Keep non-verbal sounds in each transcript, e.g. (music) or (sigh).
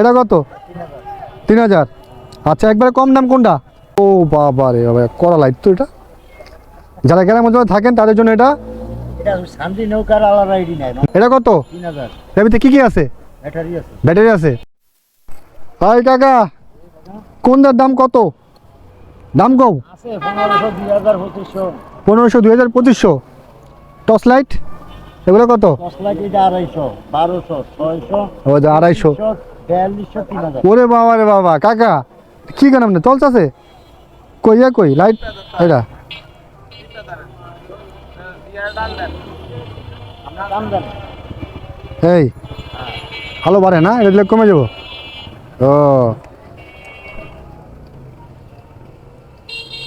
এটা কত? তিন হাজার। আচ্ছা একবারে কম দাম কোনটা? ও বাবা রে বাবা করা লাইট তো এটা। যারা গ্রামের মধ্যে থাকেন তাদের জন্য এটা এটা কত? এর ভিতরে কি কি আছে? ব্যাটারি আছে। হাই কাকা কোনটার দাম কত? দাম কম পনেরোশো দুই হাজার পঁচিশশো। টর্চ লাইট এগুলো কত? আড়াইশো বারোশো ছয়শো। আড়াইশো। ওরে বাবা রে বাবা কাকা কি কেন আপনি আছে? কই ইয়া কই? লাইট এটা। এই ভালো বাড়ে না? এটা দিলে কমে যাব? ও।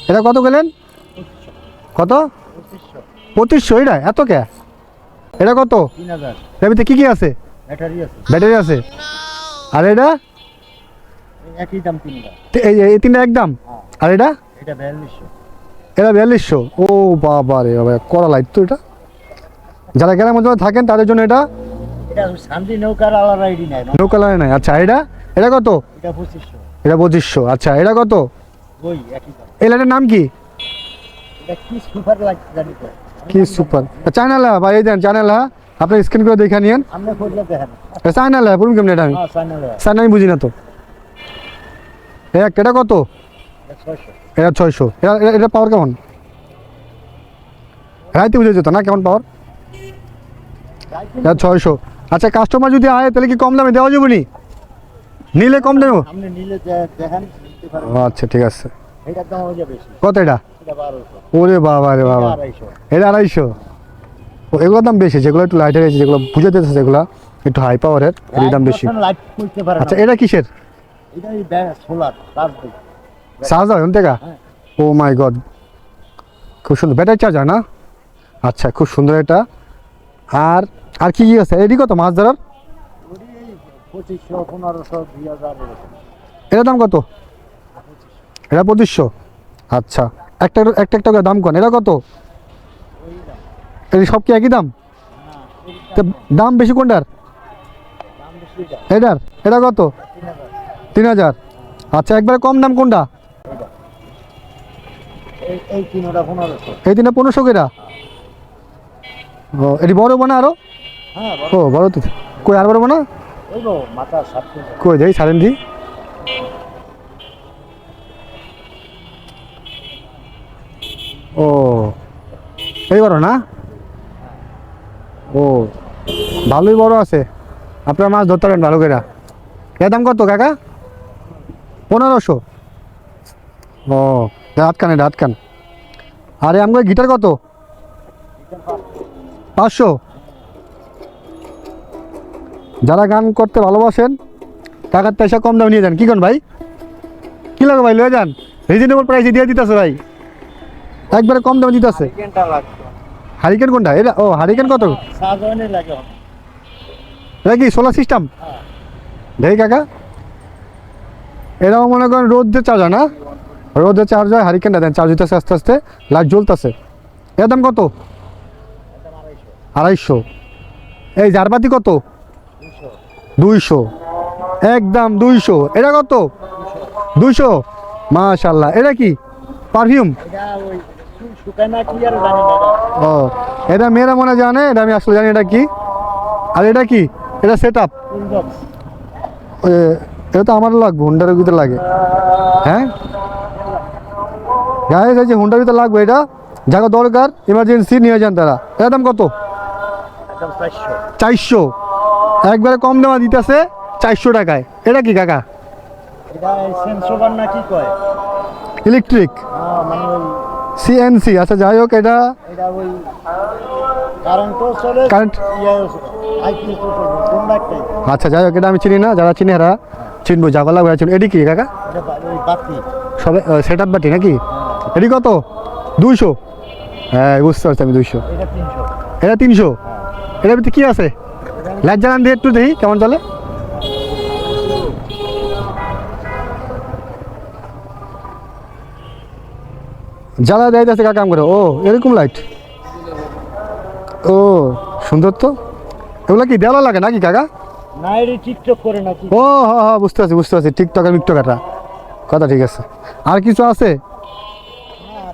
এটা কত গেলেন? কত? পঁচিশশো এটা? এত কে? এটা কত? এর ভিতরে কি কি আছে? ব্যাটারি আছে। ব্যাটারি আছে। আর এটা? একই দাম তিন হাজার। তে- এই তিনটা একদম? আর এটা? এটা বিয়াল্লিশশো। এটা বিয়াল্লিশশো? ও বাবা রে বাবা করা লাইট তো এটা। যারা গ্রামের মধ্যে থাকেন তাদের জন্য এটা এটা শান্তি নৌকার আলাদা আইডি নাই নৌকা লাগে নাই আচ্ছা এটা? এটা কত? এটা পঁচিশশো। আচ্ছা এটা কত? ওই একই দাম। এই লাইটের নাম কি? কি সুপার লাইট জানি তো। কি সুপার? চায়না লা ভাই এই দেন চায়না লা আপনি স্ক্রিন করে দেখে নিয়েন। আপনি খুঁজলে দেখেন। এটা চায়না লা পুরুম কেমন এটা আমি। হ্যাঁ চাইনা চায়না আমি বুঝি না তো। এক এটা কত? এটা ছয়শো। এটা এটা- পাওয়ার কেমন? রাইতে বুঝে যেত না কেমন পাওয়ার এটা ছয়শো। আচ্ছা কাস্টমার যদি আয় তাহলে কি কম দামে দেওয়া যাবে নি? নিলে কম দামে? আচ্ছা ঠিক আছে। এটার দাম হয়ে যাবে কত এটা? ওরে বাবা রে বাবা। এটা আড়াইশো। এগুলোর দাম বেশি যেগুলো একটু লাইটার আছে যেগুলো বুঝাতে আছে যেগুলো একটু হাই পাওয়ারের এর দাম বেশি। আচ্ছা এটা কিসের? এটা সোলার চার্জ চার্জ হয় থেকে। ও মাই গড খুব সুন্দর ব্যাটারি চার্জার না? আচ্ছা খুব সুন্দর এটা। আর আর কি কি আছে? এটি কত মাছ ধরার। এটার দাম কত? এটা পঁচিশশো। আচ্ছা একটা একটা একটা দাম কোন এটা কত? এই সব কি একই দাম? দাম বেশি কোনটার? এটা, এটার? এটা কত? তিন হাজার। আচ্ছা একবারে কম দাম কোনটা? এই তিনোটা পনেরোশো কেটা ও এটি বড় বানা আরও? ও বড় তো। কই আর বড় বানা? কই যাই সারেন দি। ও এই বড় না? ও, ভালোই বড় আছে। আপনার মাছ ধরতে পারেন ভালো করে এর দাম কত কাকা? পনেরোশো। ও রাত কানে রাত কান। আরে আমাকে গিটার কত? পাঁচশো। যারা গান করতে ভালোবাসেন, টাকার পয়সা কম দামে নিয়ে যান। কি কোন ভাই? কি লাগে ভাই, লয়ে যান। রিজনেবল প্রাইসে দিয়ে দিতেছে ভাই। একবারে কম দামে দিতেছে। হারিকেন কোনটা? এটা ও হারিকেন কত? এটা কি সোলার সিস্টেম হ্যাঁ। দেখি কাকা। এরাও মনে করেন রোদ দিয়ে চার্জ হয় না? রোদ চার্জ হয় হারিকেনটা দেন চার্জ হইতেছে আস্তে আস্তে লাইট জ্বলতেছে। এর দাম কত? আড়াইশো। আড়াইশো এই জারবাতি কত? দুইশো। একদম দুইশো। এটা কত? দুইশো। মাশাল্লাহ এটা কি? পারফিউম? ও এটা মেয়েরা মনে জানে এটা আমি আসলে জানি এটা কি? আর এটা কি? এটা সেট আপ এটা তো আমার লাগবে হুন্ডার ভিতরে লাগে। হ্যাঁ? গায়ে যে হুন্ডার ভিতরে লাগবে এটা যাকে দরকার ইমার্জেন্সি নিয়ে যান তারা। এর দাম কত? চারশো। একবারে কম দামা দিতেছে চারশো টাকায়। এটা কি কাকা? ইলেকট্রিক হ্যাঁ মানে ওই সিএনসি আচ্ছা যাই হোক এটা ওই কারেন্টও চলে একটাই আচ্ছা যাই হোক এটা আমি চিনি না যারা চিনি এরা চিনবো যা গলা চিনি এটি কি কাকা? সবে সেট আপ বাটি নাকি? এটি কত? দুইশো? হ্যাঁ বুঝতে পারছি আমি দুইশো। এটা তিনশো। এটা তিনশো? এটার ভিতরে কি আছে? লাইট জ্বালান দিয়ে একটু দেখি কেমন চলে? জ্বালা দেয় আছে কাকা কাম করে? ও এরকম লাইট ও সুন্দর তো? এগুলো কি দেওয়ালা লাগে নাকি কাকা? টিকটক ও হ্যাঁ হ্যাঁ বুঝতে পারছি বুঝতে পারছি। টিকটকার মিকটকারটা কথা ঠিক আছে। আর কিছু আছে?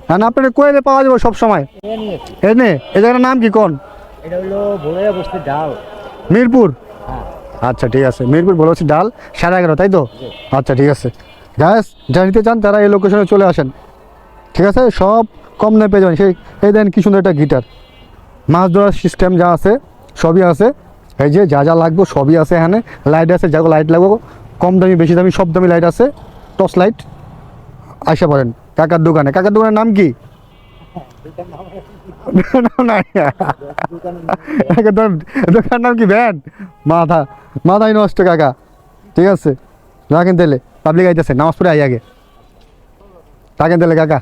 হ্যাঁ না আপনার কোয়েলে পাওয়া যাবে সব সময় এ এনে এই জায়গাটার নাম কি কোন? এটা হলো ডাল। মিরপুর? হ্যাঁ। আচ্ছা ঠিক আছে। মিরপুর বলে হচ্ছে ডাল সাড়ে এগারো তাই তো? আচ্ছা ঠিক আছে। গ্যাস যা নিতে চান তারা এই লোকেশনে চলে আসেন। ঠিক আছে? সব কম দামে পেয়ে যাবেন। সেই এই দেন কি সুন্দর একটা গিটার। মাছ ধরার সিস্টেম যা আছে, সবই আছে। এই যে যা যা লাগবে সবই আছে এখানে। লাইট আছে যা লাইট লাগবে কম দামি, বেশি দামি, সব দামি লাইট আছে। টর্চ লাইট আসে পড়েন। কাকার দোকানে। কাকার দোকানের নাম কি? (laughs) দোকানের নাম কি, ভ্যান? মাথা। মাথায় নষ্ট, কাকা। ঠিক আছে? রাখেন তাহলে। পাবলিক আইতেছে। নামাজ পড়ে আই আগে। রাখেন তাহলে, কাকা।